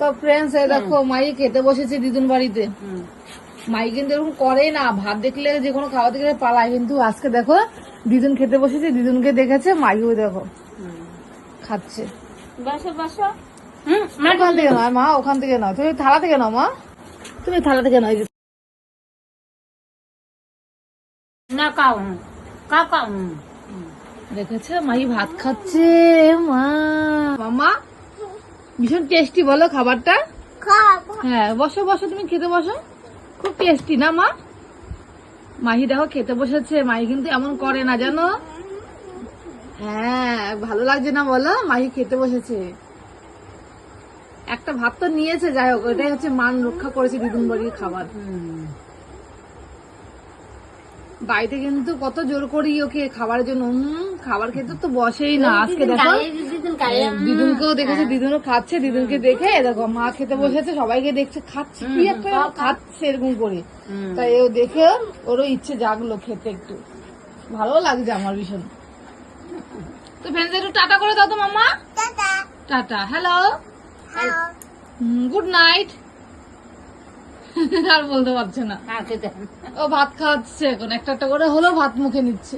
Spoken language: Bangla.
তো ফ্রেন্ডস এই দেখো মাই খেতে বসেছে দিদুন বাড়িতে। মাই কিন্তু এরকম করে না ভাত দেখলে যে কোনো খাওয়া দেখলে পালায়। কিন্তু আজকে দেখো দিদুন খেতে বসেছে দিদুনকে দেখেছে মাইও দেখো। খাচ্ছে। ওখান থেকে নয় মা ওখান থেকে নয় তুমি থালা থেকে নাও মা। তুমি থালা থেকে নয় না কাউ কাউ কাউ দেখেছে মাই ভাত খাচ্ছে মা। ভীষণ টেস্টি বলো খাবারটা? হ্যাঁ বসো বসো তুমি খেতে বসো। খুব টেস্টি না মা? মাহি দেখো খেতে বসেছে মাহি কিন্তু এমন করে না জানো? হ্যাঁ ভালো লাগছে না বলো? মাহি খেতে বসেছে। একটা ভাত তো নিয়েছে যাই হোক ওইটাই হচ্ছে মান রক্ষা করেছে দিদুন বাড়ির খাবার। বাড়িতে কিন্তু কত জোর করি ওকে খাবারের জন্য খাবার খেতে তো বসেই না আজকে দেখো। দিদুনকেও দেখেছে দিদুনও খাচ্ছে দিদুনকে দেখে দেখো মা খেতে বসেছে সবাইকে দেখছে খাচ্ছে কি একটা খাচ্ছে এরকম করে। তাই ও দেখে ওরও ইচ্ছে জাগলো খেতে একটু। ভালো লাগছে আমার ভীষণ। তো ফ্রেন্ডস একটু টাটা করে দাও তো মামা টাটা। হ্যালো। Good night. আর বলতে পারছে না। হ্যাঁ ও ভাত খাওয়াচ্ছে এখন একটা একটা করে হলো ভাত মুখে নিচ্ছে।